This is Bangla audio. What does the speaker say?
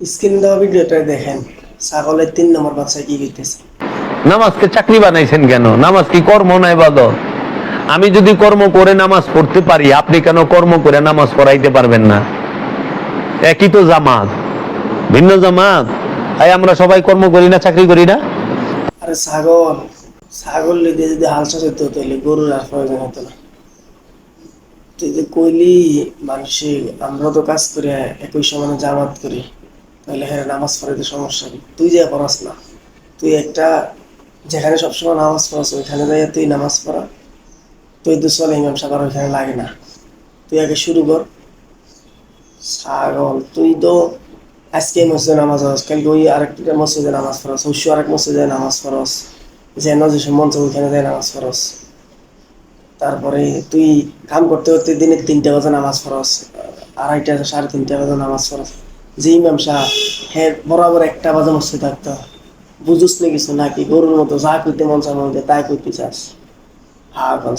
স্ক্রিন দেওয়া ভিডিওটা দেখেন। ছাগলের তিন নম্বর বাচ্চা কি করতেছে নামাজকে চাকরি বানাইছেন কেন? নামাজ কি কর্ম না ইবাদত? আমি যদি কর্ম করে নামাজ পড়তে পারি আপনি কেন কর্ম করে নামাজ পড়াইতে পারবেন না? একই তো জামাত। ভিন্ন জামাত। আমরা সবাই কর্ম করি না চাকরি করি না? আরে ছাগল ছাগল যদি হাল চাষাইতে হতো তাহলে গরুর আর প্রয়োজন হতো না। তুই যে কইলি মানুষে আমরা তো কাজ করে একই সমানে জামাত করি। তাহলে হ্যাঁ নামাজ পড়াইতে সমস্যা কি তুই যে পড়াস না। তুই একটা, যেখানে সবসময় নামাজ পড়াস, ওইখানে যাই তুই নামাজ পড়া। তুই চলে ইমাম সাহেব ওইখানে লাগে না। তুই আগে শুরু কর। ছাগল, তুই তো আজকে মসজিদে নামাজ পড়াস, কালকে ওই আরেকটা মসজিদে নামাজ পড়াস অবশ্য আরেক মসজিদে নামাজ পড়াস। যেন যেসব মঞ্চ ওইখানে যায় নামাজ পড়াস। তারপরে তুই কাম করতে করতে দিনে তিনটা বাজে নামাজ পড়াস, আড়াইটা সাড়ে তিনটা বাজে নামাজ পড়াস। যে ইমাম সাহ হ্যাঁ বরাবর একটা বাজে মসজিদ থাকতো বুঝুস নাকি? গরুর মতো যা করতে মন চার তাই করতে চাস। হা বল